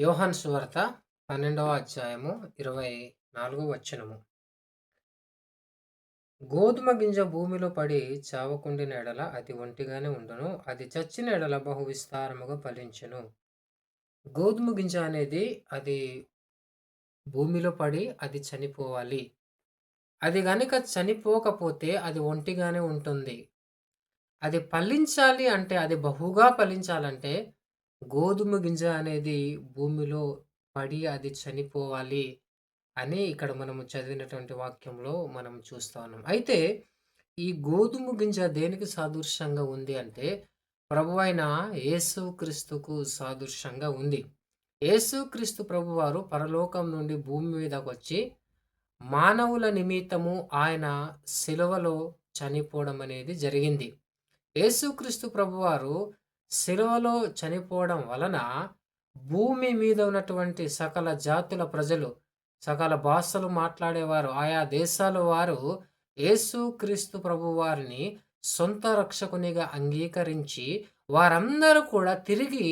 యోహన్ సువార్త పన్నెండవ అధ్యాయము ఇరవై నాలుగో వచనము. గోధుమ గింజ భూమిలో పడి చావకుండిన ఎడల అది ఒంటిగానే ఉండును అది చచ్చిన ఎడల బహు విస్తారముగా ఫలించును. గోధుమ గింజ అనేది అది భూమిలో పడి అది చనిపోవాలి. అది గనుక చనిపోకపోతే అది ఒంటిగానే ఉంటుంది. అది ఫలించాలి అంటే అది బహుగా ఫలించాలంటే గోధుమ గింజ అనేది భూమిలో పడి అది చనిపోవాలి అని ఇక్కడ మనము చదివినటువంటి వాక్యంలో మనం చూస్తా ఉన్నాం. అయితే ఈ గోధుమ గింజ దేనికి సాదృశ్యంగా ఉంది అంటే ప్రభు అయిన యేసుక్రీస్తుకు సాదృశ్యంగా ఉంది. యేసుక్రీస్తు ప్రభువారు పరలోకం నుండి భూమి మీదకు వచ్చి మానవుల నిమిత్తము ఆయన శిలవలో చనిపోవడం అనేది జరిగింది. యేసుక్రీస్తు ప్రభువారు శిలువలో చనిపోవడం వలన భూమి మీద ఉన్నటువంటి సకల జాతుల ప్రజలు సకల భాషలు మాట్లాడేవారు ఆయా దేశాల వారు యేసుక్రీస్తు ప్రభు వారిని సొంత రక్షకునిగా అంగీకరించి వారందరూ కూడా తిరిగి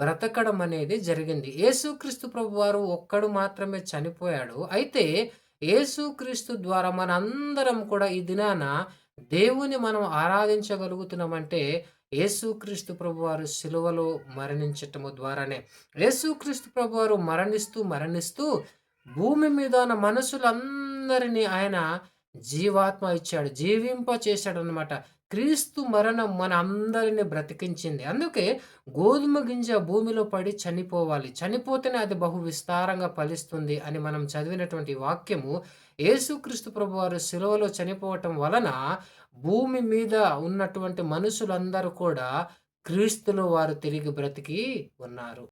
బ్రతకడం అనేది జరిగింది. యేసుక్రీస్తు ప్రభు వారు ఒక్కడు మాత్రమే చనిపోయాడు. అయితే యేసుక్రీస్తు ద్వారా మనందరం కూడా ఈ దినాన దేవుని మనం ఆరాధించగలుగుతున్నామంటే యేసుక్రీస్తు ప్రభువారు సిలువలో మరణించటము ద్వారానే. యేసుక్రీస్తు ప్రభువారు మరణిస్తూ మరణిస్తూ భూమి మీద ఉన్న మనుషులందరినీ ఆయన జీవాత్మ ఇచ్చాడు జీవింప చేశాడు అనమాట క్రీస్తు మరణం మన అందరిని బ్రతికించింది. అందుకే గోధుమ గింజ భూమిలో పడి చనిపోవాలి. చనిపోతేనే అది బహు విస్తారంగా ఫలిస్తుంది అని మనం చదివినటువంటి వాక్యము యేసుక్రీస్తు ప్రభు వారు శిలువలో చనిపోవటం వలన భూమి మీద ఉన్నటువంటి మనుషులందరూ కూడా క్రీస్తులో వారు తిరిగి బ్రతికి ఉన్నారు.